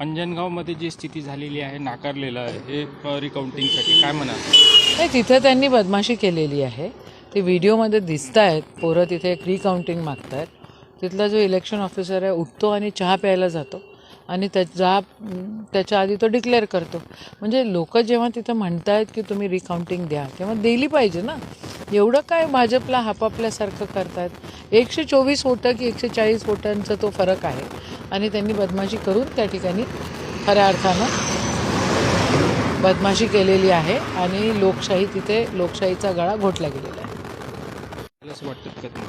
अंजनगावमध्ये जी स्थिती झालेली आहे नाकारलेलं आहे हे रिकाउंटिंगसाठी काय म्हणाल? नाही तिथं त्यांनी बदमाशी केलेली आहे. ते व्हिडिओमध्ये दिसत आहेत पोरं तिथे एक रिकाउंटिंग मागत आहेत तिथला जो इलेक्शन ऑफिसर आहे उठतो आणि चहा प्यायला जातो. आणि त्याचा त्याच्या आधी तो डिक्लेअर करतो. म्हणजे लोक जेव्हा तिथं म्हणत आहेत की तुम्ही रिकाउंटिंग द्या तेव्हा दिली पाहिजे ना. एवढं काय भाजपला हापापल्यासारखं करतात एकशे चोवीस वोटं की एकशे चाळीस वोटांचा तो फरक आहे. आणि त्यांनी बदमाशी करून त्या ठिकाणी खऱ्या अर्थानं बदमाशी केलेली आहे आणि लोकशाही तिथे लोकशाहीचा गळा घोटला गेलेला आहे.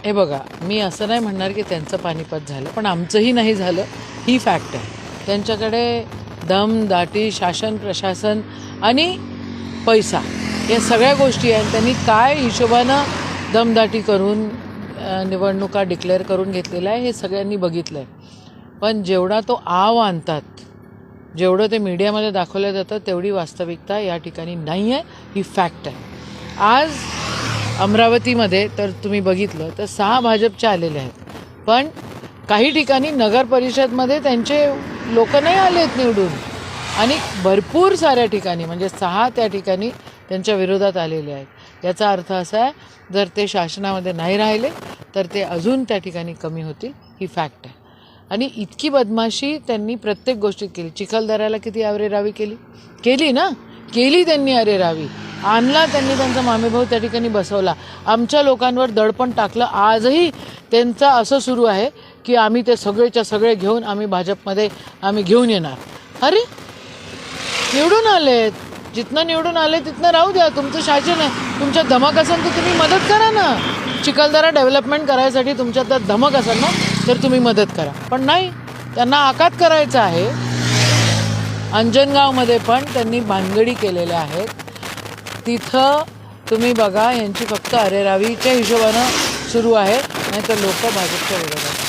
हे बघा मी असं नाही म्हणणार की त्यांचं पानिपत झालं पण आमचंही नाही झालं. ही फॅक्ट आहे. त्यांच्याकडे दम दाटी शासन प्रशासन आणि पैसा या सगळ्या गोष्टी आहेत. त्यांनी काय हिशोबानं दमदाटी करून निवडणुका डिक्लेअर करून घेतलेल्या आहे हे सगळ्यांनी बघितलं आहे पण जेवढा तो आव आणतात जेवढं ते मीडियामध्ये दाखवलं जातं तेवढी वास्तविकता या ठिकाणी नाही आहे ही फॅक्ट आहे. आज अमरावतीमध्ये तर तुम्ही बघितलं तर सहा भाजपचे आलेले आहेत. पण काही ठिकाणी नगर परिषदमध्ये त्यांचे लोक नाही आले आहेत निवडून. आणि भरपूर साऱ्या ठिकाणी म्हणजे सहा त्या ठिकाणी त्यांच्या विरोधात आलेले आहेत. याचा अर्थ असा आहे जर ते शासनामध्ये नाही राहिले तर ते अजून त्या ठिकाणी कमी होतील ही फॅक्ट आहे. आणि इतकी बदमाशी त्यांनी प्रत्येक गोष्टीत केली. चिखलदऱ्याला किती अरेरावी केली? केली ना? केली त्यांनी अरेरावी आणला त्यांनी त्यांचा मामेभाऊ त्या ठिकाणी बसवला. आमच्या लोकांवर दडपण टाकलं. आजही त्यांचं असं सुरू आहे की आम्ही ते सगळेच्या सगळे घेऊन आम्ही भाजपमध्ये आम्ही घेऊन येणार. अरे निवडून आलेत. जिथनं निवडून आले तिथनं राहू द्या. तुमचं शासन आहे. तुमच्या धमक असेल तर तुम्ही मदत करा ना. चिखलदरा डेव्हलपमेंट करायसाठी तुमच्यात जर धमक असेल ना तर तुम्ही मदत करा. पण नाही त्यांना आकात करायचं आहे. अंजनगावमध्ये पण त्यांनी भानगडी केलेल्या आहेत. तिथं तुम्ही बघा यांची फक्त अरेरावीच्या हिशोबानं सुरू आहे. नाही तर लोक भाजपच्या विरोधात